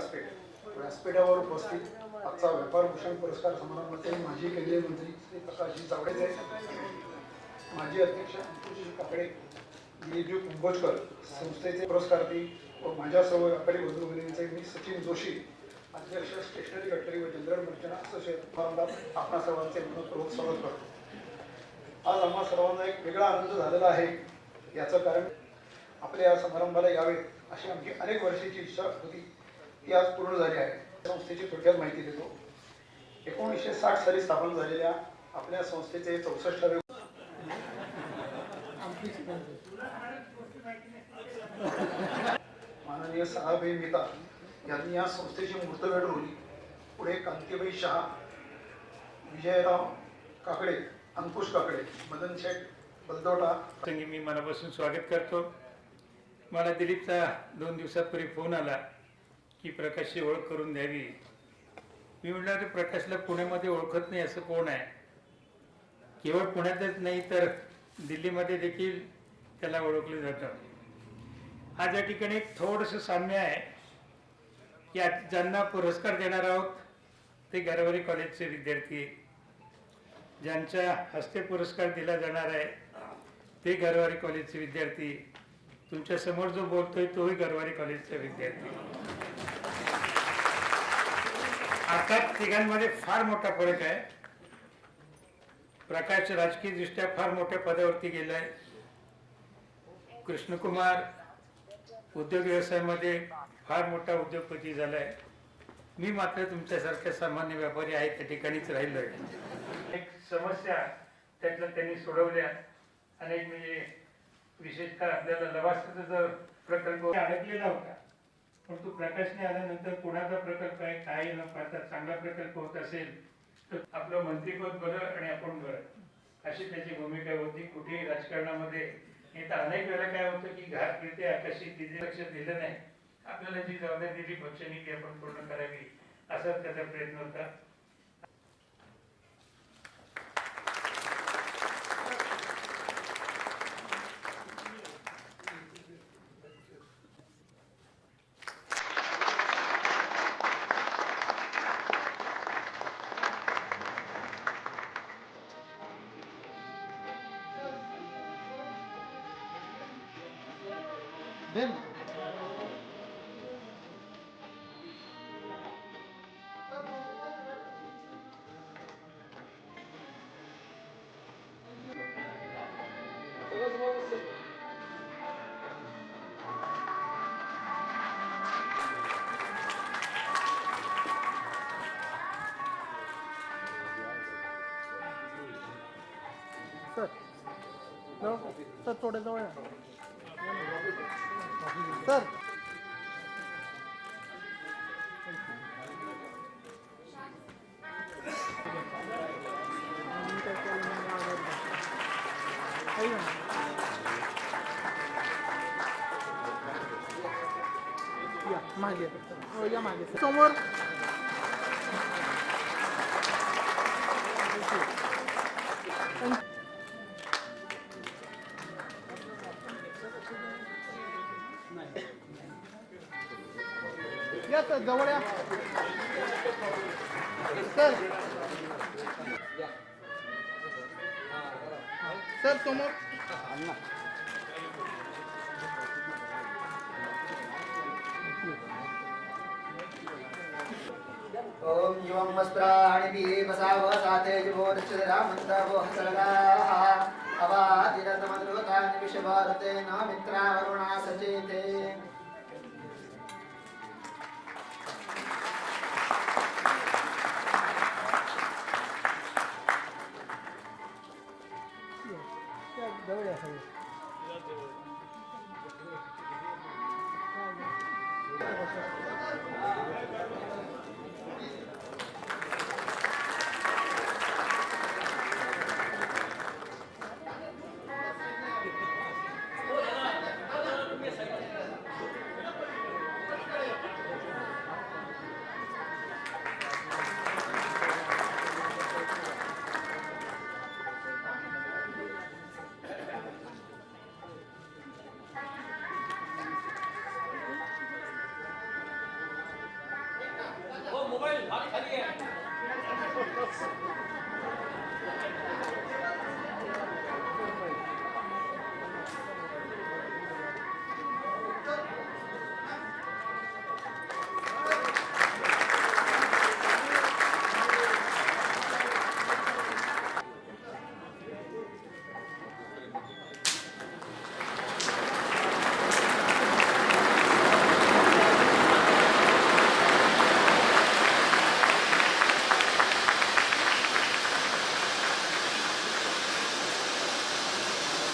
व्यासपीठ. व्यासपीठावर उपस्थित आजचा व्यापार भूषण पुरस्कार समारंभाचे माजी केंद्रीय मंत्री श्री प्रकाशजी जावडेकर माजी अध्यक्ष अंकुशजी काकडे दिलीपजी कुंभोजकर संस्थेचे पुरस्कारार्थी व माझ्या सर्व व्यापारी बंधू भगिनींचे मी सचिन जोशी अध्यक्ष स्टेशनरी फॅक्टरी व जनरल मर्चंट असोसिएशन आपणा सर्वांचे मनपूर्वक स्वागत करतो. आज आम्हा सर्वांना एक वेगळा आनंद झालेला आहे याचं कारण आपल्या या समारंभाला यावे अशी आमची अनेक वर्षाची इच्छा होती. ती आज पूर्ण झाली आहे. संस्थेची थोडक्यात माहिती देतो. एकोणीसशे साठ साली स्थापन झालेल्या आपल्या संस्थेचे चौसष्टावे माननीय सहाबाई मेहता यांनी या संस्थेची मूर्त घडवली पुढे कांतीबाई शहा विजयराव काकडे अंकुश काकडे मदन शेठ बलदोटा मी मनापासून स्वागत करतो. मला दिलीपचा दोन दिवसापूर्वी फोन आला. की प्रकाशची ओळख करून द्यावी. मी म्हणणार प्रकाशला पुण्यामध्ये ओळखत नाही असं कोण आहे? केवळ पुण्यातच नाही तर दिल्लीमध्ये देखील त्याला ओळखलं जातं. आज या ठिकाणी एक थोडंसं साम्य आहे की आज ज्यांना पुरस्कार देणार आहोत ते गरवारी कॉलेजचे विद्यार्थी ज्यांच्या हस्ते पुरस्कार दिला जाणार आहे ते गरवारी कॉलेजचे विद्यार्थी तुमच्यासमोर जो बोलतोय तोही गरवारी कॉलेजचा विद्यार्थी आता तिघांमध्ये फार मोठा फरक आहे. प्रकाश राजकीय दृष्ट्या फार मोठ्या पदावरती गेलाय. कृष्णकुमार उद्योग व्यवसायामध्ये फार मोठा उद्योगपती झालाय. मी मात्र तुमच्यासारख्या सामान्य व्यापारी आहे त्या ठिकाणीच राहिलोय. एक समस्या त्यातल्या त्यांनी सोडवल्या अनेक म्हणजे विशेषतः आपल्याला लवासाचा जर प्रकल्प अडकलेला होता पण तो प्रकाशने आल्यानंतर कोणाचा प्रकल्प आहे काय न पाहता चांगला प्रकल्प होत असेल तर आपलं मंत्रीपद बरं आणि आपण बरं. अशी त्याची भूमिका होती. कुठेही राजकारणामध्ये हे तर अनेक वेळा काय होतं की घात प्रीती आकाशी तिथे लक्ष दिलं नाही. आपल्याला जी जबाबदारी दिली पक्षाने ती आपण पूर्ण करावी असाच त्याचा प्रयत्न होता. सर जवळ सर थोडे जवळ या. सर ना. या मागे हो या मागे समोर या सर जवळ या. सर. सर समोर. ॐ युवं वस्त्राणि वसाव साते जुवोर्चिरामन्दवो हसलगाः अवादिरतमद्रुतानि विषभारतेन मित्रावरुणा सचेते। Thank you.